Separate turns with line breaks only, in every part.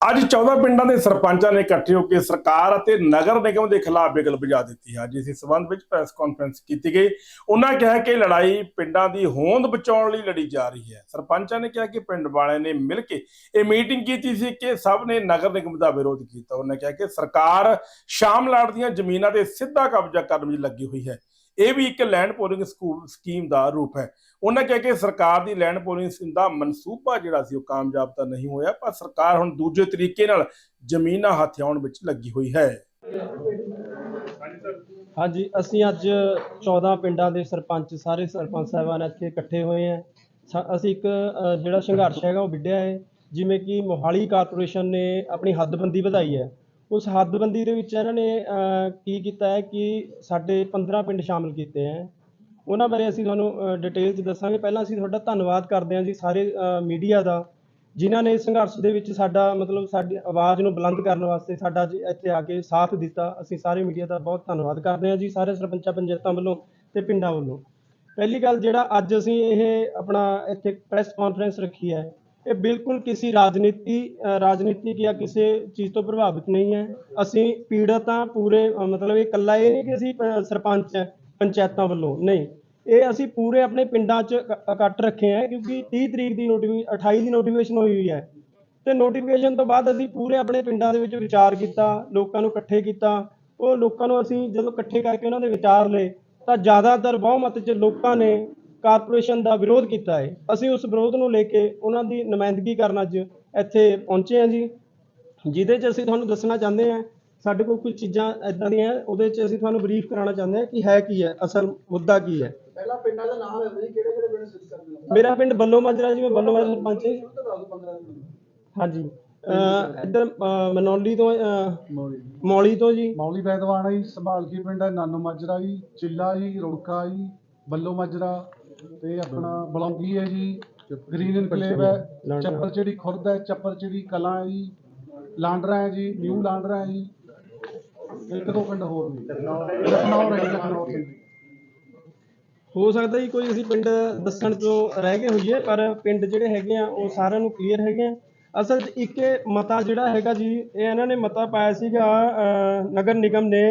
ਅੱਜ 14 ਪਿੰਡਾਂ ਦੇ ਸਰਪੰਚਾਂ ਨੇ ਇਕੱਠੇ ਹੋ ਕੇ ਸਰਕਾਰ ਅਤੇ ਨਗਰ ਨਿਗਮ ਦੇ ਖਿਲਾਫ ਬਿਗਲ ਵਜਾ ਦਿੱਤੀ ਹੈ। ਜਿਸ ਸਬੰਧ ਵਿੱਚ ਪ੍ਰੈਸ ਕਾਨਫਰੰਸ ਕੀਤੀ ਗਈ। ਉਹਨਾਂ ਕਿਹਾ ਕਿ ਲੜਾਈ ਪਿੰਡਾਂ ਦੀ ਹੋਂਦ ਬਚਾਉਣ ਲਈ ਲੜੀ ਜਾ ਰਹੀ ਹੈ। ਸਰਪੰਚਾਂ ਨੇ ਕਿਹਾ ਕਿ ਪਿੰਡ ਵਾਲਿਆਂ ਨੇ ਮਿਲ ਕੇ ਇਹ ਮੀਟਿੰਗ ਕੀਤੀ ਸੀ ਕਿ ਸਭ ਨੇ ਨਗਰ ਨਿਗਮ ਦਾ ਵਿਰੋਧ ਕੀਤਾ। ਉਹਨਾਂ ਕਿਹਾ ਕਿ ਸਰਕਾਰ ਸ਼ਾਮ ਲਾਟ ਦੀਆਂ ਜ਼ਮੀਨਾਂ ਤੇ ਸਿੱਧਾ ਕਬਜ਼ਾ ਕਰਨ ਵਿੱਚ ਲੱਗੀ ਹੋਈ ਹੈ। ਇਹ ਵੀ ਇੱਕ ਲੈਂਡ ਪੋਲਿੰਗ ਸਕੀਮ ਦਾ ਰੂਪ ਹੈ। ਉਹਨਾਂ ਕਿਹਾ ਕਿ ਸਰਕਾਰ ਦੀ ਲੈਂਡ ਪੋਲਿੰਗ ਸਕੀਮ ਦਾ ਮਨਸੂਬਾ ਜਿਹੜਾ ਸੀ ਉਹ ਕਾਮਯਾਬ ਤਾਂ ਨਹੀਂ ਹੋਇਆ, ਪਰ ਸਰਕਾਰ ਹੁਣ ਦੂਜੇ ਤਰੀਕੇ ਨਾਲ ਜ਼ਮੀਨਾਂ ਹਥਿਆਉਣ ਵਿੱਚ ਲੱਗੀ ਹੋਈ ਹੈ।
ਹਾਂਜੀ, ਅਸੀਂ ਅੱਜ 14 ਪਿੰਡਾਂ ਦੇ ਸਰਪੰਚ, ਸਾਰੇ ਸਰਪੰਚ ਸਾਹਿਬਾਨ ਇੱਥੇ ਇਕੱਠੇ ਹੋਏ ਆ। ਅਸੀਂ ਇੱਕ ਜਿਹੜਾ ਸੰਘਰਸ਼ ਹੈਗਾ ਉਹ ਵਿੱਢਿਆ ਹੈ, ਜਿਵੇਂ ਕਿ ਮੋਹਾਲੀ ਕਾਰਪੋਰੇਸ਼ਨ ਨੇ ਆਪਣੀ ਹੱਦਬੰਦੀ ਵਧਾਈ ਹੈ। ਉਸ ਹੱਦਬੰਦੀ ਦੇ ਵਿੱਚ ਇਹਨਾਂ ਨੇ ਕੀ ਕੀਤਾ ਹੈ ਕਿ ਸਾਡੇ 15 ਪਿੰਡ ਸ਼ਾਮਲ ਕੀਤੇ ਹੈ। ਉਹਨਾਂ ਬਾਰੇ ਅਸੀਂ ਤੁਹਾਨੂੰ ਡਿਟੇਲ 'ਚ ਦੱਸਾਂਗੇ। ਪਹਿਲਾਂ ਅਸੀਂ ਤੁਹਾਡਾ ਧੰਨਵਾਦ ਕਰਦੇ ਹਾਂ ਜੀ ਸਾਰੇ ਮੀਡੀਆ ਦਾ, ਜਿਨ੍ਹਾਂ ਨੇ ਇਸ ਸੰਘਰਸ਼ ਦੇ ਵਿੱਚ ਸਾਡਾ, ਮਤਲਬ ਸਾਡੀ ਆਵਾਜ਼ ਨੂੰ ਬੁਲੰਦ ਕਰਨ ਵਾਸਤੇ ਸਾਡਾ ਜੀ ਇੱਥੇ ਆ ਕੇ ਸਾਥ ਦਿੱਤਾ। ਅਸੀਂ ਸਾਰੇ ਮੀਡੀਆ ਦਾ ਬਹੁਤ ਧੰਨਵਾਦ ਕਰਦੇ ਹਾਂ ਜੀ, ਸਾਰੇ ਸਰਪੰਚਾਂ, ਪੰਚਾਇਤਾਂ ਵੱਲੋਂ ਤੇ ਪਿੰਡਾਂ ਵੱਲੋਂ। ਪਹਿਲੀ ਗੱਲ ਜਿਹੜਾ ਅੱਜ ਅਸੀਂ ਇਹ ਆਪਣਾ ਇੱਥੇ ਪ੍ਰੈਸ ਕਾਨਫਰੰਸ ਰੱਖੀ ਹੈ ਇਹ ਬਿਲਕੁਲ ਕਿਸੇ ਰਾਜਨੀਤੀ ਰਾਜਨੀਤਿਕ ਜਾਂ ਕਿਸੇ ਚੀਜ਼ ਤੋਂ ਪ੍ਰਭਾਵਿਤ ਨਹੀਂ ਹੈ। ਅਸੀਂ ਪੀੜਤ ਹਾਂ ਪੂਰੇ ਮਤਲਬ ਇਹ ਇਕੱਲਾ ਇਹ ਨਹੀਂ ਕਿ ਅਸੀਂ ਸਰਪੰਚ ਹੈ, ਪੰਚਾਇਤਾਂ ਵੱਲੋਂ, ਨਹੀਂ। ਇਹ ਅਸੀਂ ਪੂਰੇ ਆਪਣੇ ਪਿੰਡਾਂ 'ਚ ਇਕ- ਇਕੱਠ ਰੱਖੇ ਹੈ ਕਿਉਂਕਿ 30 ਤਰੀਕ ਦੀ ਨੋਟੀਫਿ 28 ਦੀ ਨੋਟੀਫਿਕੇਸ਼ਨ ਹੋਈ ਹੋਈ ਹੈ। ਤੇ ਨੋਟੀਫਿਕੇਸ਼ਨ ਤੋਂ ਬਾਅਦ ਅਸੀਂ ਪੂਰੇ ਆਪਣੇ ਪਿੰਡਾਂ ਦੇ ਵਿੱਚ ਵਿਚਾਰ ਕੀਤਾ, ਲੋਕਾਂ ਨੂੰ ਇਕੱਠੇ ਕੀਤਾ। ਉਹ ਲੋਕਾਂ ਨੂੰ ਅਸੀਂ ਜਦੋਂ ਇਕੱਠੇ ਕਰਕੇ ਉਹਨਾਂ ਦੇ ਵਿਚਾਰ ਲਏ, ਤਾਂ ਜ਼ਿਆਦਾਤਰ ਬਹੁਮਤ 'ਚ ਲੋਕਾਂ ਨੇ ਕਾਰਪੋਰੇਸ਼ਨ ਦਾ ਵਿਰੋਧ ਕੀਤਾ ਹੈ। ਅਸੀਂ ਉਸ ਵਿਰੋਧ ਨੂੰ ਲੈ ਕੇ ਉਹਨਾਂ ਦੀ ਨੁਮਾਇੰਦਗੀ ਕਰਨ ਅੱਜ ਇੱਥੇ ਪਹੁੰਚੇ ਹਾਂ ਜੀ। ਜਿਹਦੇ 'ਚ ਅਸੀਂ ਤੁਹਾਨੂੰ ਦੱਸਣਾ ਚਾਹੁੰਦੇ ਹਾਂ ਸਾਡੇ ਕੋਲ ਕੁਝ ਚੀਜ਼ਾਂ ਇਦਾਂ ਦੀਆਂ ਉਹਦੇ 'ਚ ਅਸੀਂ ਤੁਹਾਨੂੰ ਬਰੀਫ ਕਰਾਉਣਾ ਚਾਹੁੰਦੇ ਹਾਂ ਕਿ ਹੈ ਕੀ ਹੈ ਅਸਲ ਮੁੱਦਾ ਕੀ ਹੈ।
ਪਹਿਲਾਂ ਪਿੰਡਾਂ ਦਾ ਨਾਮ ਲੈਂਦੇ ਜੀ ਕਿਹੜੇ ਕਿਹੜੇ ਪਿੰਡ ਸਿੱਧ ਕਰਦੇ
ਮੇਰਾ ਪਿੰਡ ਬੱਲੋ ਮਾਜਰਾ ਜੀ ਮੈਂ ਬੱਲੋ ਮਾਜਰਾ ਸਰਪੰਚ ਹਾਂ।
ਸ਼ੁਰੂ ਤੋਂ ਦੱਸ ਦਿਓ 15 ਦਿਨ
ਹਾਂਜੀ। ਅਹ ਇੱਧਰ ਮਨੌਲੀ ਤੋਂ
ਮੌਲੀ।
ਮੌਲੀ ਤੋਂ ਜੀ।
ਮੌਲੀ ਬੈਦਵਾਨਾ ਜੀ ਸੰਭਾਲਕੀ ਪਿੰਡ ਹੈ ਨਾਨੋ ਮਾਜਰਾ ਜੀ ਚਿੱਲਾ ਜੀ ਰੁੜਕਾ ਜੀ ਬੱਲੋ ਮਾਜਰਾ। ਤੇ ਆਪਣਾ ਬਲੌਂਗੀ ਹੈ ਜੀ ਗ੍ਰੀਨ ਇਨਕਲੇਵ ਹੈ
ਲਾਂਡਰਾ।
ਚੱਪਰਚਿੜੀ ਖੁਰਦ ਹੈ ਚੱਪਰਚਿੜੀ ਕਲਾਂ ਹੈ ਜੀ ਲਾਂਡਰਾ ਹੈ ਜੀ ਨਿਊ ਲਾਂਡਰਾ ਹੈ ਜੀ ਇੱਕ ਦੋ ਪਿੰਡ ਹੋਰ ਨੇ। ਲਖਨਊ ਹੈ ਜੀ, ਲਖਨਊ
ਹੋ ਸਕਦਾ ਜੀ ਕੋਈ ਅਸੀਂ ਪਿੰਡ ਦੱਸਣ ਤੋਂ ਰਹਿ ਗਏ ਹੋਈਏ ਪਰ ਪਿੰਡ ਜਿਹੜੇ ਹੈਗੇ ਆ ਉਹ ਸਾਰਿਆਂ ਨੂੰ ਕਲੀਅਰ ਹੈਗੇ ਆ। ਅਸਲ 'ਚ ਇੱਕ ਇਹ ਮਤਾ ਜਿਹੜਾ ਹੈਗਾ ਜੀ ਇਹ ਇਹਨਾਂ ਨੇ ਮਤਾ ਪਾਇਆ ਸੀਗਾ ਅਹ, ਨਗਰ ਨਿਗਮ ਨੇ।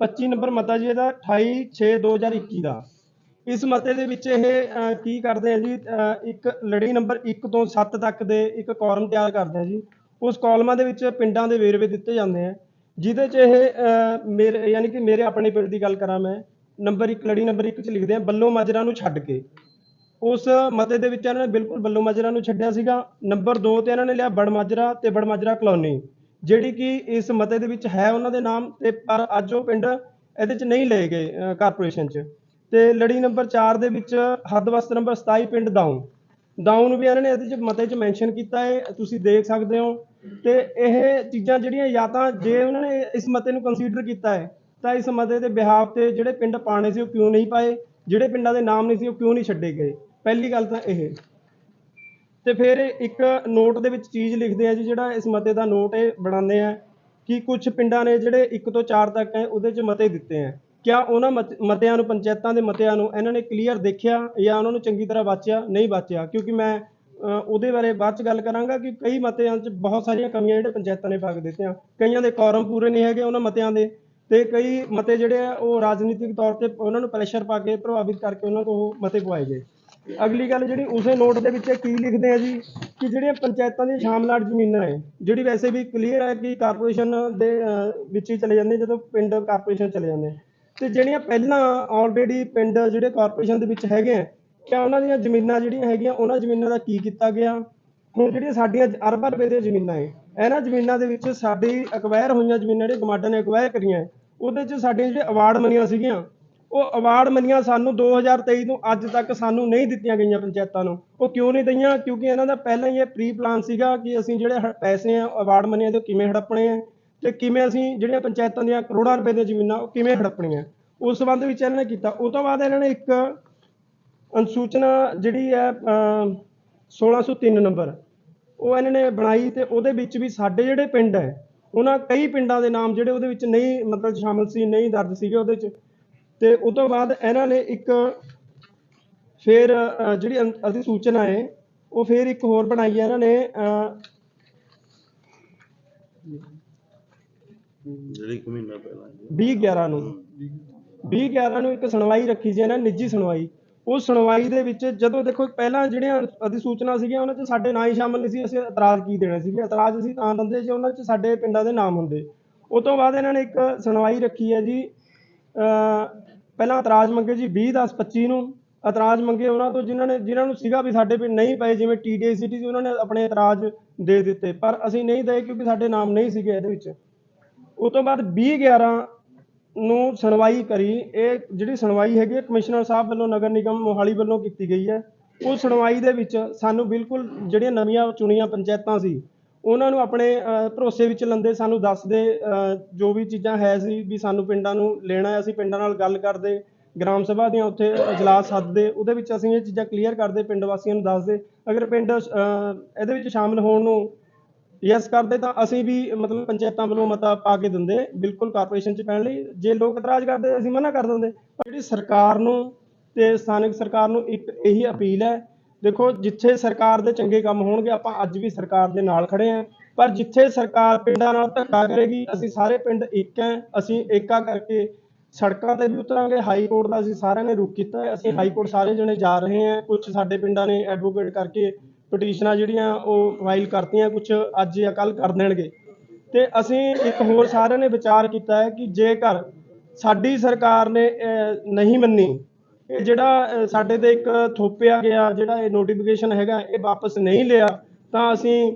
25 ਨੰਬਰ ਮਤਾ ਜੀ ਇਹਦਾ 28 6 2021 ਦਾ। ਇਸ ਮਤੇ ਦੇ ਵਿੱਚ ਇਹ ਕੀ ਕਰਦੇ ਆ ਜੀ? ਇੱਕ ਲੜੀ ਨੰਬਰ 1 ਤੋਂ 7 ਤੱਕ ਦੇ ਇੱਕ ਕਾਲਮ ਤਿਆਰ ਕਰਦੇ ਆ ਜੀ। ਉਸ ਕਾਲਮਾਂ ਦੇ ਵਿੱਚ ਪਿੰਡਾਂ ਦੇ ਵੇਰਵੇ ਦਿੱਤੇ ਜਾਂਦੇ ਆ, ਜਿਹਦੇ 'ਚ ਇਹ ਮੇਰੇ, ਯਾਨੀ ਕਿ ਮੇਰੇ ਆਪਣੇ ਪਿੰਡ ਦੀ ਗੱਲ ਕਰਾਂ ਮੈਂ, ਨੰਬਰ 1 ਲੜੀ ਨੰਬਰ 1 'ਚ ਲਿਖਦੇ ਆ, ਬੱਲੋ ਮਾਜਰਾ ਨੂੰ ਛੱਡ ਕੇ। ਉਸ ਮਤੇ ਦੇ ਵਿੱਚ ਇਹਨਾਂ ਨੇ ਬਿਲਕੁਲ ਬੱਲੋ ਮਾਜਰਾ ਨੂੰ ਛੱਡਿਆ ਸੀਗਾ। ਨੰਬਰ 2 ਤੇ ਇਹਨਾਂ ਨੇ ਲਿਆ ਬੜ ਮਾਜਰਾ ਤੇ ਬੜ ਮਾਜਰਾ ਕਲੋਨੀ, ਜਿਹੜੀ ਕਿ ਇਸ ਮਤੇ ਦੇ ਵਿੱਚ ਹੈ ਉਹਨਾਂ ਦੇ ਨਾਮ ਤੇ, ਪਰ ਅੱਜ ਉਹ ਪਿੰਡ ਇਹਦੇ 'ਚ ਨਹੀਂ ਲਏ ਗਏ ਕਾਰਪੋਰੇਸ਼ਨ 'ਚ। ਤੇ ਲੜੀ ਨੰਬਰ 4 ਦੇ ਵਿੱਚ ਹੱਦਵਸਤ ਨੰਬਰ 27 ਪਿੰਡ ਦਾਊ। ਦਾਊ ਨੂੰ ਵੀ ਇਹਨਾਂ ਨੇ ਇਹਦੇ 'ਚ ਮਤੇ 'ਚ ਮੈਂਸ਼ਨ ਕੀਤਾ ਹੈ ਤੁਸੀਂ ਦੇਖ ਸਕਦੇ ਹੋ। ਤੇ ਇਹ ਚੀਜ਼ਾਂ ਜਿਹੜੀਆਂ ਜਾਂ ਤਾਂ ਜੇ ਉਹਨਾਂ ਨੇ ਇਸ ਮਤੇ ਨੂੰ ਕੰਸੀਡਰ ਕੀਤਾ ਹੈ ਤਾਂ ਇਸ ਮਤੇ ਦੇ ਬਿਹਾਫ ਤੇ ਜਿਹੜੇ ਪਿੰਡ ਪਾਣੇ ਸੀ ਉਹ ਕਿਉਂ ਨਹੀਂ ਪਾਏ, ਜਿਹੜੇ ਪਿੰਡਾਂ ਦੇ ਨਾਮ ਨਹੀਂ ਸੀ ਉਹ ਕਿਉਂ ਨਹੀਂ ਛੱਡੇ ਗਏ? ਪਹਿਲੀ ਗੱਲ ਤਾਂ ਇਹ। ਤੇ ਫਿਰ ਇੱਕ ਨੋਟ ਦੇ ਵਿੱਚ ਚੀਜ਼ ਲਿਖਦੇ ਆ ਜੀ, ਜਿਹੜਾ ਇਸ ਮਤੇ ਦਾ ਨੋਟ ਇਹ ਬਣਾਉਂਦੇ ਆ ਕਿ ਕੁਝ ਪਿੰਡਾਂ ਨੇ ਜਿਹੜੇ 1 ਤੋਂ 4 ਤੱਕ ਹੈ, ਉਹਦੇ 'ਚ ਮਤੇ ਦਿੱਤੇ ਆ। ਕਿਆ ਉਹਨਾਂ ਮਤ- ਮਤਿਆਂ ਨੂੰ, ਪੰਚਾਇਤਾਂ ਦੇ ਮਤਿਆਂ ਨੂੰ ਇਹਨਾਂ ਨੇ ਕਲੀਅਰ ਦੇਖਿਆ ਜਾਂ ਉਹਨਾਂ ਨੂੰ ਚੰਗੀ ਤਰ੍ਹਾਂ ਵਾਚਿਆ, ਨਹੀਂ ਵਾਚਿਆ? ਕਿਉਂਕਿ ਮੈਂ ਉਹਦੇ ਬਾਰੇ ਬਾਅਦ ਚ ਗੱਲ ਕਰਾਂਗਾ ਕਿ ਕਈ ਮਤਿਆਂ 'ਚ ਬਹੁਤ ਸਾਰੀਆਂ ਕਮੀਆਂ ਜਿਹੜੇ ਪੰਚਾਇਤਾਂ ਨੇ ਪਾ ਕੇ ਦਿੱਤੀਆਂ। ਕਈਆਂ ਦੇ ਕੌਰਮ ਪੂਰੇ ਨਹੀਂ ਹੈਗੇ ਉਹਨਾਂ ਮਤਿਆਂ ਦੇ ਤੇ ਕਈ ਮਤੇ ਜਿਹੜੇ ਆ ਉਹ ਰਾਜਨੀਤਿਕ ਤੌਰ ਤੇ ਉਹਨਾਂ ਨੂੰ ਪ੍ਰੈਸ਼ਰ ਪਾ ਕੇ ਪ੍ਰਭਾਵਿਤ ਕਰਕੇ ਉਹਨਾਂ ਤੋਂ ਉਹ ਮਤੇ ਪਵਾਏ ਗਏ। ਅਗਲੀ ਗੱਲ ਜਿਹੜੀ ਉਸੇ ਨੋਟ ਦੇ ਵਿੱਚ ਕੀ ਲਿਖਦੇ ਆ ਜੀ ਕਿ ਜਿਹੜੀਆਂ ਪੰਚਾਇਤਾਂ ਦੀਆਂ ਸ਼ਾਮਲਾਟ ਜ਼ਮੀਨਾਂ ਹੈ ਜਿਹੜੀ ਵੈਸੇ ਵੀ ਕਲੀਅਰ ਹੈ ਕਿ ਕਾਰਪੋਰੇਸ਼ਨ ਦੇ ਵਿੱਚ ਹੀ ਚਲੇ ਜਾਂਦੇ ਜਦੋਂ ਪਿੰਡ ਕਾਰਪੋਰੇਸ਼ਨ ਚਲੇ ਜਾਂਦੇ ਤੇ ਜਿਹੜੀਆਂ ਪਹਿਲਾਂ ਆਲਰੇਡੀ ਪਿੰਡ ਜਿਹੜੇ ਕਾਰਪੋਰੇਸ਼ਨ ਦੇ ਵਿੱਚ ਹੈਗੇ ਆ ਕਿਆ ਉਹਨਾਂ ਦੀਆਂ ਜ਼ਮੀਨਾਂ ਜਿਹੜੀਆਂ ਹੈਗੀਆਂ ਉਹਨਾਂ ਜ਼ਮੀਨਾਂ ਦਾ ਕੀ ਕੀਤਾ ਗਿਆ? ਹੁਣ ਜਿਹੜੀਆਂ ਸਾਡੀਆਂ ਅਰਬਾਂ ਰੁਪਏ ਦੀਆਂ ਜ਼ਮੀਨਾਂ ਹੈ ਇਹਨਾਂ ਜ਼ਮੀਨਾਂ ਦੇ ਵਿੱਚ ਸਾਡੀ ਅਕਵਾਇਰ ਹੋਈਆਂ ਜ਼ਮੀਨਾਂ ਜਿਹੜੇ ਗਮਾਡਾ ਨੇ ਅਕਵਾਇਰ ਕਰੀਆਂ ਹੈ, ਉਹਦੇ 'ਚ ਸਾਡੀਆਂ ਜਿਹੜੇ ਅਵਾਰਡ ਮਨੀਆਂ ਸੀਗੀਆਂ ਉਹ ਅਵਾਰਡ ਮਨੀਆਂ ਸਾਨੂੰ 2023 ਤੋਂ ਅੱਜ ਤੱਕ ਸਾਨੂੰ ਨਹੀਂ ਦਿੱਤੀਆਂ ਗਈਆਂ ਪੰਚਾਇਤਾਂ ਨੂੰ। ਉਹ ਕਿਉਂ ਨਹੀਂ ਦਈਆਂ? ਕਿਉਂਕਿ ਇਹਨਾਂ ਦਾ ਪਹਿਲਾਂ ਹੀ ਇਹ ਪ੍ਰੀ ਪਲਾਨ ਸੀਗਾ ਕਿ ਅਸੀਂ ਜਿਹੜੇ ਹ- ਪੈਸੇ ਆ ਅਵਾਰਡ ਮਨੀਆਂ ਤੋਂ ਕਿਵੇਂ ਹੜੱਪਣੇ ਆ? ਤੇ ਕਿਵੇਂ ਅਸੀਂ ਜਿਹੜੀਆਂ ਪੰਚਾਇਤਾਂ ਦੀਆਂ ਕਰੋੜਾਂ ਰੁਪਏ ਦੀਆਂ ਜ਼ਮੀਨਾਂ ਉਹ ਕਿਵੇਂ ਹੜੱਪਣੀਆਂ? ਉਸ ਸੰਬੰਧ ਵਿੱਚ ਇਹਨਾਂ ਨੇ ਕੀਤਾ। ਉਹ ਤੋਂ ਬਾਅਦ ਇਹਨਾਂ ਨੇ ਇੱਕ ਅਨੁਸੂਚਨਾ ਜਿਹੜੀ ਹੈ ਅਮ 1603 ਨੰਬਰ ਉਹ ਇਹਨਾਂ ਨੇ ਬਣਾਈ ਤੇ ਉਹਦੇ ਵਿੱਚ ਵੀ ਸਾਡੇ ਜਿਹੜੇ ਪਿੰਡ ਹੈ ਉਹਨਾਂ ਕਈ ਪਿੰਡਾਂ ਦੇ ਨਾਮ ਜਿਹੜੇ ਉਹਦੇ ਵਿੱਚ ਨਹੀਂ ਮਤਲਬ ਸ਼ਾਮਲ ਸੀ ਨਹੀਂ ਦਰਜ ਸੀਗੇ ਉਹਦੇ 'ਚ। ਤੇ ਉਸ ਤੋਂ ਬਾਅਦ ਇਹਨਾਂ ਨੇ ਇੱਕ ਫਿਰ ਜਿਹੜੀ ਅਨ- ਅਧਿਸੂਚਨਾ ਹੈ ਉਹ ਫਿਰ ਇੱਕ ਹੋਰ ਬਣਾਈ। ਹੈ ਇਹਨਾਂ ਨੇ ਅ,
ਜਿਹੜੀ ਇੱਕ ਮਹੀਨਾ ਪਹਿਲਾਂ
20 11 ਨੂੰ। 20 11 ਨੂੰ ਇੱਕ ਸੁਣਵਾਈ ਰੱਖੀ ਸੀ ਇਹਨਾਂ ਨੇ, ਨਿੱਜੀ ਸੁਣਵਾਈ। ਉਸ ਸੁਣਵਾਈ ਦੇ ਵਿੱਚ ਜਦੋਂ ਦੇਖੋ ਪਹਿਲਾਂ ਜਿਹੜੀਆਂ ਅਧਿਸੂਚਨਾ ਸੀਗੀਆਂ, ਉਹਨਾਂ 'ਚ ਸਾਡੇ ਨਾਂ ਹੀ ਸ਼ਾਮਲ ਨਹੀਂ ਸੀ। ਅਸੀਂ ਇਤਰਾਜ਼ ਕੀ ਦੇਣਾ ਸੀਗਾ? ਇਤਰਾਜ਼ ਅਸੀਂ ਤਾਂ ਦਿੰਦੇ ਜੇ ਉਹਨਾਂ 'ਚ ਸਾਡੇ ਪਿੰਡਾਂ ਦੇ ਨਾਮ ਹੁੰਦੇ। ਉਸ ਤੋਂ ਬਾਅਦ ਇਹਨਾਂ ਨੇ ਇੱਕ ਸੁਣਵਾਈ ਰੱਖੀ ਹੈ ਜੀ। ਅਹ ਪਹਿਲਾਂ ਇਤਰਾਜ਼ ਮੰਗੇ ਜੀ 20 10 25 ਨੂੰ। ਇਤਰਾਜ਼ ਮੰਗੇ ਉਹਨਾਂ ਤੋਂ, ਜਿਨ੍ਹਾਂ ਨੇ ਜਿਨ੍ਹਾਂ ਨੂੰ ਸੀਗਾ ਵੀ ਸਾਡੇ ਪਿੰਡ ਨਹੀਂ ਪਏ, ਜਿਵੇਂ ਟੀਡੀਆਈ ਸਿਟੀ ਸੀ, ਉਹਨਾਂ ਨੇ ਆਪਣੇ ਇਤਰਾਜ਼ ਦੇ ਦਿੱਤੇ। ਪਰ ਅਸੀਂ ਨਹੀਂ ਦਏ ਕਿਉਂਕਿ ਸਾਡੇ ਨਾਮ ਨਹੀਂ ਸੀਗੇ ਇਹਦੇ ਵਿੱਚ। ਉਸ ਤੋਂ ਬਾਅਦ 20 11 ਨੂੰ ਸੁਣਵਾਈ ਕਰੀ। ਇਹ ਜਿਹੜੀ ਸੁਣਵਾਈ ਹੈਗੀ ਹੈ, ਕਮਿਸ਼ਨਰ ਸਾਹਿਬ ਵੱਲੋਂ, ਨਗਰ ਨਿਗਮ ਮੋਹਾਲੀ ਵੱਲੋਂ ਕੀਤੀ ਗਈ ਹੈ। ਉਹ ਸੁਣਵਾਈ ਦੇ ਵਿੱਚ ਸਾਨੂੰ ਬਿਲਕੁਲ ਜਿਹੜੀਆਂ ਨਵੀਆਂ ਚੁਣੀਆਂ ਪੰਚਾਇਤਾਂ ਸੀ, ਉਹਨਾਂ ਨੂੰ ਆਪਣੇ ਭਰੋਸੇ ਵਿੱਚ ਲੰਦੇ ਸਾਨੂੰ ਦੱਸਦੇ ਜੋ ਵੀ ਚੀਜ਼ਾਂ ਹੈ ਸੀ ਵੀ ਸਾਨੂੰ ਪਿੰਡਾਂ ਨੂੰ ਲੈਣਾ ਅਸੀਂ ਪਿੰਡਾਂ ਨਾਲ ਗੱਲ ਕਰਦੇ, ਗ੍ਰਾਮ ਸਭਾ ਦੀਆਂ ਉੱਥੇ ਇਜਲਾਸ ਸੱਦਦੇ, ਉਹਦੇ ਵਿੱਚ ਅਸੀਂ ਇਹ ਚੀਜ਼ਾਂ ਕਲੀਅਰ ਕਰਦੇ, ਪਿੰਡ ਵਾਸੀਆਂ ਨੂੰ ਦੱਸਦੇ। ਅਗਰ ਪਿੰਡ ਇਹਦੇ ਵਿੱਚ ਸ਼ਾਮਲ ਹੋਣ ਨੂੰ ਯੈਸ ਕਰਦੇ ਤਾਂ ਅਸੀਂ ਵੀ ਮਤਲਬ ਪੰਚਾਇਤਾਂ ਵੱਲੋਂ ਮਤਾ ਪਾ ਕੇ ਦਿੰਦੇ, ਬਿਲਕੁਲ ਕਾਰਪੋਰੇਸ਼ਨ ਚ ਪੈਣ ਲਈ। ਜੇ ਲੋਕ ਇਤਰਾਜ਼ ਕਰਦੇ, ਅਸੀਂ ਮਨਾ ਕਰ ਦਿੰਦੇ। ਪਰ ਜਿਹੜੀ ਸਰਕਾਰ ਨੂੰ ਤੇ ਸਥਾਨਕ ਸਰਕਾਰ ਨੂੰ ਇੱਕ ਇਹੀ ਅਪੀਲ ਹੈ, ਦੇਖੋ ਜਿੱਥੇ ਸਰਕਾਰ ਦੇ ਚੰਗੇ ਕੰਮ ਹੋਣਗੇ, ਆਪਾਂ ਅੱਜ ਵੀ ਸਰਕਾਰ ਦੇ ਨਾਲ ਖੜੇ ਹਾਂ। ਪਰ ਜਿੱਥੇ ਸਰਕਾਰ ਪਿੰਡਾਂ ਨਾਲ ਧੱਕਾ ਕਰੇਗੀ, ਅਸੀਂ ਸਾਰੇ ਪਿੰਡ ਇੱਕ ਹੈ। ਅਸੀਂ ਏਕਾ ਕਰਕੇ ਸੜਕਾਂ ਤੇ ਵੀ ਉਤਰਾਂਗੇ ਹਾਈ ਕੋਰਟ ਦਾ ਅਸੀਂ ਸਾਰਿਆਂ ਨੇ ਰੁਕ ਕੀਤਾ ਹੈ। ਅਸੀਂ ਹਾਈ ਕੋਰਟ ਸਾਰੇ ਜਣੇ ਜਾ ਰਹੇ ਹਾਂ। ਕੁਝ ਸਾਡੇ ਪਿੰਡਾਂ ਨੇ ਐਡਵੋਕੇਟ ਕਰਕੇ ਪਟੀਸ਼ਨਾਂ ਜਿਹੜੀਆਂ ਉਹ ਫਾਈਲ ਕਰਤੀਆਂ ਕੁਝ ਅੱਜ ਜਾਂ ਕੱਲ ਕਰ ਦੇਣਗੇ। ਤੇ ਅਸੀਂ ਇੱਕ ਹੋਰ ਸਾਰਿਆਂ ਨੇ ਵਿਚਾਰ ਕੀਤਾ ਹੈ ਕਿ ਜੇਕਰ ਸਾਡੀ ਸਰਕਾਰ ਨੇ ਨਹੀਂ ਮੰਨੀ ਇਹ ਜਿਹੜਾ ਸਾਡੇ ਤੇ ਇੱਕ ਥੋਪਿਆ ਗਿਆ, ਜਿਹੜਾ ਇਹ ਨੋਟੀਫਿਕੇਸ਼ਨ ਹੈਗਾ, ਇਹ ਵਾਪਸ ਨਹੀਂ ਲਿਆ, ਤਾਂ ਅਸੀਂ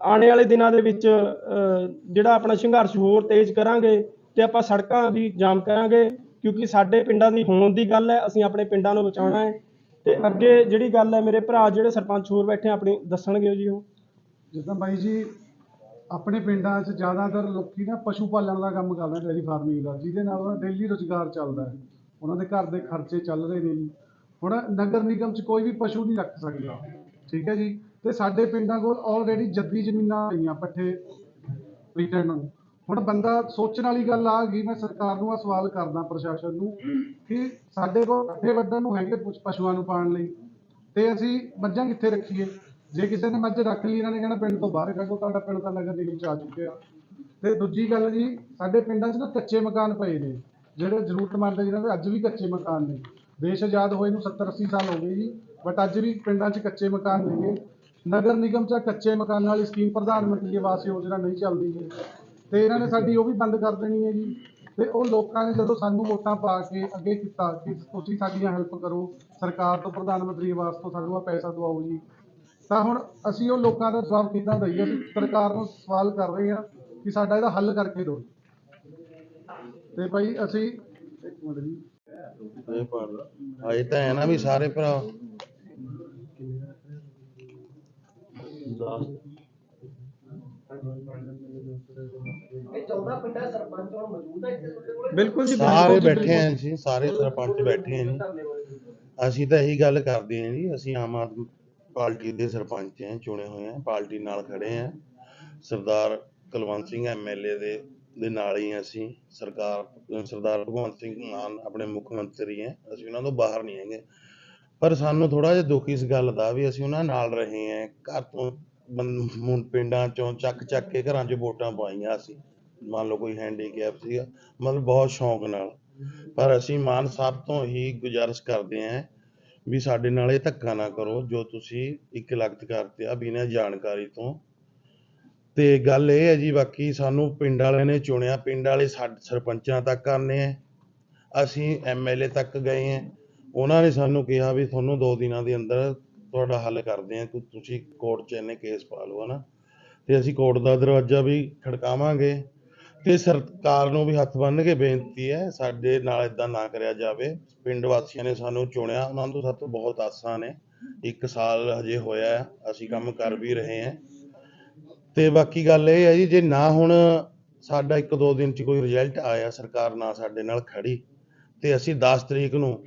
ਆਉਣ ਵਾਲੇ ਦਿਨਾਂ ਦੇ ਵਿੱਚ ਜਿਹੜਾ ਆਪਣਾ ਸੰਘਰਸ਼ ਹੋਰ ਤੇਜ਼ ਕਰਾਂਗੇ ਤੇ ਆਪਾਂ ਸੜਕਾਂ ਵੀ ਜਾਮ ਕਰਾਂਗੇ, ਕਿਉਂਕਿ ਸਾਡੇ ਪਿੰਡਾਂ ਦੀ ਹੋਣ ਦੀ ਗੱਲ ਹੈ, ਅਸੀਂ ਆਪਣੇ ਪਿੰਡਾਂ ਨੂੰ ਬਚਾਉਣਾ ਹੈ। ਤੇ ਅੱਗੇ ਜਿਹੜੀ ਗੱਲ ਹੈ, ਮੇਰੇ ਭਰਾ ਜਿਹੜੇ ਸਰਪੰਚ ਹੋਰ ਬੈਠੇ ਆ, ਆਪਣੀ ਦੱਸਣਗੇ ਜੀ ਉਹ?
ਜਿੱਦਾਂ ਬਾਈ ਜੀ, ਆਪਣੇ ਪਿੰਡਾਂ 'ਚ ਜ਼ਿਆਦਾਤਰ ਲੋਕੀ ਨਾ ਪਸ਼ੂ ਪਾਲਣ ਦਾ ਕੰਮ ਕਰਦੇ ਡੇਅਰੀ ਫਾਰਮਿੰਗ ਦਾ, ਜਿਹਦੇ ਨਾਲ ਉਹਨਾਂ ਦਾ ਡੇਲੀ ਰੁਜ਼ਗਾਰ ਚੱਲਦਾ ਹੈ। ਉਹਨਾਂ ਦੇ ਘਰ ਦੇ ਖਰਚੇ ਚੱਲ ਰਹੇ ਨੇ ਜੀ। ਹੁਣ ਨਗਰ ਨਿਗਮ 'ਚ ਕੋਈ ਵੀ ਪਸ਼ੂ ਨਹੀਂ ਰੱਖ ਸਕਦਾ। ਠੀਕ ਹੈ ਜੀ? ਤੇ ਸਾਡੇ ਪਿੰਡਾਂ ਕੋਲ ਆਲਰੇਡੀ ਜੱਦੀ ਜ਼ਮੀਨਾਂ ਆਈਆਂ, ਪੱਠੇ ਰੀਟਰਨ। ਨੂੰ ਹੁਣ ਬੰਦਾ ਸੋਚਣ ਵਾਲੀ ਗੱਲ ਆ ਗਈ, ਮੈਂ ਸਰਕਾਰ ਨੂੰ ਆ ਸਵਾਲ ਕਰਦਾ ਪ੍ਰਸ਼ਾਸਨ ਨੂੰ ਕਿ ਸਾਡੇ ਕੋਲ ਪੱਠੇ ਵੱਢਣ ਨੂੰ ਹੈਗੇ ਪਸ਼ੂਆਂ ਨੂੰ ਪਾਣ ਲਈ, ਤੇ ਅਸੀਂ ਮੱਝਾਂ ਕਿੱਥੇ ਰੱਖੀਏ? ਜੇ ਕਿਸੇ ਨੇ ਮੱਝ ਰੱਖ ਲਈ, ਇਹਨਾਂ ਨੇ ਕਹਿਣਾ ਪਿੰਡ ਤੋਂ ਬਾਹਰ ਕੱਢੋ, ਤੁਹਾਡਾ ਪਿੰਡ ਤਾਂ ਨਗਰ ਨਿਗਮ ਚ ਆ ਚੁੱਕਿਆ। ਤੇ ਦੂਜੀ ਗੱਲ ਜੀ, ਸਾਡੇ ਪਿੰਡਾਂ 'ਚ ਨਾ ਕੱਚੇ ਮਕਾਨ ਪਏ ਨੇ, ਜਿਹੜੇ ਜ਼ਰੂਰਤਮੰਦ ਹੈ ਜਿਨ੍ਹਾਂ ਦੇ ਅੱਜ ਵੀ ਕੱਚੇ ਮਕਾਨ ਨੇ। ਦੇਸ਼ ਆਜ਼ਾਦ ਹੋਏ ਨੂੰ 70 80 ਸਾਲ ਹੋ ਗਏ ਜੀ ਬਟ ਅੱਜ ਵੀ ਪਿੰਡਾਂ 'ਚ ਕੱਚੇ ਮਕਾਨ ਨੇਗੇ। ਨਗਰ ਨਿਗਮ 'ਚ ਕੱਚੇ ਮਕਾਨਾਂ ਵਾਲੀ ਸਕੀਮ ਪ੍ਰਧਾਨ ਮੰਤਰੀ ਆਵਾਸ ਯੋਜਨਾ ਨਹੀਂ ਚੱਲਦੀ। ਹੈ ਤੇ ਇਹਨਾਂ ਨੇ ਸਾਡੀ ਉਹ ਵੀ ਬੰਦ ਕਰ ਦੇਣੀ ਹੈ ਜੀ। ਤੇ ਉਹ ਲੋਕਾਂ ਨੇ ਜਦੋਂ ਸਾਨੂੰ ਵੋਟਾਂ ਪਾ ਕੇ ਅੱਗੇ ਕੀਤਾ ਕਿ ਤੁਸੀਂ ਸਾਡੀਆਂ ਹੈਲਪ ਕਰੋ ਸਰਕਾਰ ਤੋਂ ਪ੍ਰਧਾਨ ਮੰਤਰੀ ਆਵਾਸ ਤੋਂ ਸਾਨੂੰ ਆ ਪੈਸਾ ਦਵਾਓ ਜੀ। ਤਾਂ ਹੁਣ ਅਸੀਂ ਉਹ ਲੋਕਾਂ ਦਾ ਜਵਾਬ ਕਿੱਦਾਂ ਦਈਏ? ਅਸੀਂ ਸਰਕਾਰ ਨੂੰ ਸਵਾਲ ਕਰ ਰਹੇ ਹਾਂ ਕਿ ਸਾਡਾ ਇਹਦਾ ਹੱਲ ਕਰਕੇ ਦਿਓ। ਤੇ ਭਾਈ ਅਸੀਂ ਇੱਕ ਮਿੰਟ ਜੀ
ਇਹ ਪਰ ਅਜੇ ਤਾਂ ਹੈ ਨਾ ਵੀ ਸਾਰੇ ਭਰਾ।
ਇਹ 14 ਪਿੰਡਾਂ ਦੇ ਸਰਪੰਚ ਹੁਣ ਮੌਜੂਦ ਹੈ ਇੱਥੇ ਤੁਹਾਡੇ ਕੋਲ?
ਬਿਲਕੁਲ ਜੀ
ਸਾਰੇ ਬੈਠੇ ਆਂ ਜੀ ਸਾਰੇ ਸਰਪੰਚ ਬੈਠੇ ਆਂ ਜੀ। ਅਸੀਂ ਤਾਂ ਇਹੀ ਗੱਲ ਕਰਦੇ ਆਂ ਜੀ ਅਸੀਂ ਆਮ ਆਦਮੀ ਪਾਰਟੀ ਦੇ ਸਰਪੰਚ ਆਂ ਚੁਣੇ ਹੋਏ ਆਂ ਪਾਰਟੀ ਨਾਲ ਖੜੇ ਆਂ। ਸਰਦਾਰ ਕੁਲਵੰਤ ਸਿੰਘ ਐਮਐਲਏ ਦੇ ਦੇ ਨਾਲ ਹੀ ਆਂ ਅਸੀਂ। ਸਰਕਾਰ ਸਰਦਾਰ ਭਗਵੰਤ ਸਿੰਘ ਮਾਨ ਆਪਣੇ ਮੁੱਖ ਮੰਤਰੀ ਆਂ ਅਸੀਂ ਉਹਨਾਂ ਤੋਂ ਬਾਹਰ ਨਹੀਂ ਹੈਗੇ। ਪਰ ਸਾਨੂੰ ਥੋੜਾ ਜਿਹਾ ਦੁੱਖ ਇਸ ਗੱਲ ਦਾ ਵੀ ਅਸੀਂ ਉਹਨਾਂ ਨਾਲ ਰਹੇ ਆਂ ਘਰ ਤੋਂ ਪਿੰਡਾਂ ਚੋਂ ਚੱਕ ਚੱਕ ਕੇ ਘਰਾਂ 'ਚ ਵੋਟਾਂ ਪਾਈਆਂ ਅਸੀਂ। ਮੰਨ ਲਓ ਕੋਈ ਹੈਂਡੀਕੈਪ ਸੀਗਾ, ਮਤਲਬ ਬਹੁਤ ਸ਼ੌਂਕ ਨਾਲ। ਪਰ ਅਸੀਂ ਮਾਨ ਸਾਹਿਬ ਤੋਂ ਹੀ ਗੁਜ਼ਾਰਿਸ਼ ਕਰਦੇ ਆਂ ਵੀ ਸਾਡੇ ਨਾਲ ਇਹ ਧੱਕਾ ਨਾ ਕਰੋ, ਜੋ ਤੁਸੀਂ ਇੱਕ ਲਗਤ ਕਰਤੇ ਆ ਬਿਨਾਂ ਜਾਣਕਾਰੀ ਤੋਂ। ਤੇ ਗੱਲ ਇਹ ਹੈ ਜੀ, ਬਾਕੀ ਸਾਨੂੰ ਪਿੰਡ ਵਾਲਿਆਂ ਨੇ ਚੁਣਿਆ, ਪਿੰਡ ਵਾਲੇ ਸਾਡੇ ਸਰਪੰਚਾਂ ਤੱਕ ਆਨੇ ਆ। ਅਸੀਂ ਐਮਐਲਏ ਤੱਕ ਗਏ ਆ। ਉਹਨਾਂ ਨੇ ਸਾਨੂੰ ਕਿਹਾ ਵੀ ਤੁਹਾਨੂੰ 2 ਦਿਨਾਂ ਦੇ ਅੰਦਰ ਤੁਹਾਡਾ ਹੱਲ ਕਰਦੇ ਆ ਕਿ ਤੁਸੀਂ ਕੋਰਟ 'ਚ ਇਹਨੇ ਕੇਸ ਪਾ ਲਓ, ਹਨਾ। ਤੇ ਅਸੀਂ ਕੋਰਟ ਦਾ ਦਰਵਾਜ਼ਾ ਵੀ ਖੜਕਾਵਾਂਗੇ। ਤੇ ਸਰਕਾਰ ਨੂੰ ਵੀ ਹੱਥ ਬੰਨ੍ਹ ਕੇ ਬੇਨਤੀ ਹੈ, ਸਾਡੇ ਨਾਲ ਇਦਾਂ ਨਾ ਕਰਿਆ ਜਾਵੇ। ਪਿੰਡ ਵਾਸੀਆਂ ਨੇ ਸਾਨੂੰ ਚੁਣਿਆ, ਉਹਨਾਂ ਤੋਂ ਬਹੁਤ ਆਸਾਂ ਨੇ। ਇੱਕ ਸਾਲ ਹਜੇ ਹੋਇਆ, ਅਸੀਂ ਕੰਮ ਕਰ ਵੀ ਰਹੇ ਹਾਂ। ਤੇ ਬਾਕੀ ਗੱਲ ਇਹ ਹੈ ਜੀ, ਜੇ ਨਾ ਹੁਣ ਸਾਡਾ ਇੱਕ ਦੋ ਦਿਨ ਚ ਕੋਈ ਰਿਜ਼ਲਟ ਆਇਆ, ਸਰਕਾਰ ਨਾ ਸਾਡੇ ਨਾਲ ਖੜੀ, ਤੇ ਅਸੀਂ 10 ਤਰੀਕ ਨੂੰ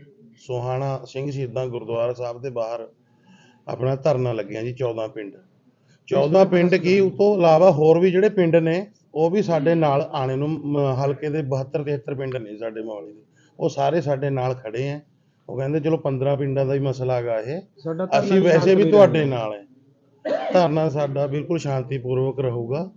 ਸੋਹਾਣਾ ਸਿੰਘ ਸ਼ਹੀਦਾਂ ਗੁਰਦੁਆਰਾ ਸਾਹਿਬ ਦੇ ਬਾਹਰ ਆਪਣਾ ਧਰਨਾ ਲੱਗਿਆ ਜੀ 14 ਪਿੰਡ। 14 ਪਿੰਡ ਕੀ ਉਸ ਤੋਂ ਇਲਾਵਾ ਹੋਰ ਵੀ ਜਿਹੜੇ ਪਿੰਡ ਨੇ ਉਹ ਵੀ ਸਾਡੇ ਨਾਲ ਆਣੇ ਨੂੰ ਮ- ਹਲਕੇ ਦੇ 72 73 ਪਿੰਡ ਨੇ ਸਾਡੇ ਮੋਹਾਲੀ ਦੇ। ਉਹ ਸਾਰੇ ਸਾਡੇ ਨਾਲ ਖੜੇ ਆ ਉਹ ਕਹਿੰਦੇ ਚਲੋ 15 ਪਿੰਡਾਂ ਦਾ ਹੀ ਮਸਲਾ ਹੈਗਾ ਇਹ।
ਸਾਡਾ ਧਰਨਾ
ਅਸੀਂ ਵੈਸੇ ਵੀ ਤੁਹਾਡੇ ਨਾਲ ਹੈ ਧਰਨਾ ਸਾਡਾ ਬਿਲਕੁਲ ਸ਼ਾਂਤੀਪੂਰਵਕ ਰਹੂਗਾ।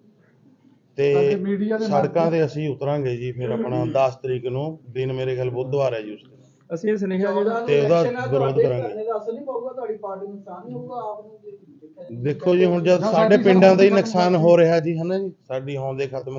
ਸਾਡੇ
ਤੇ
ਦੇ
ਸੜਕਾਂ ਤੇ ਅਸੀਂ ਉਤਰਾਂਗੇ ਜੀ ਫਿਰ ਆਪਣਾ 10 ਤਰੀਕ ਨੂੰ। ਦਿਨ ਮੇਰੇ ਖਿਆਲ ਬੁੱਧਵਾਰ ਹੈ ਜੀ ਉਸ ਦਿਨ।
ਅਸੀਂ ਇਹ ਸੁਨੇਹਾ ਜਿਹੜਾ
ਤੇ ਉਹਦਾ ਵਿਰੋਧ ਕਰਾਂਗੇ।
ਦਾ ਅਸਰ ਨਹੀਂ ਪਊਗਾ ਤੁਹਾਡੀ ਪਾਰਟੀ ਨੂੰ ਨੁਕਸਾਨ ਨਹੀਂ ਹੋਊਗਾ ਆਪ ਨੂੰ ਦੇਖਿਆ।
ਦੇਖੋ ਜੀ ਹੁਣ ਜਦ ਸਾਡੇ ਪਿੰਡਾਂ ਦਾ ਹੀ ਨੁਕਸਾਨ ਹੋ ਰਿਹਾ ਜੀ ਹਨਾ ਜੀ ਸਾਡੀ ਹੋਂਦ ਦੇ ਖਤਮ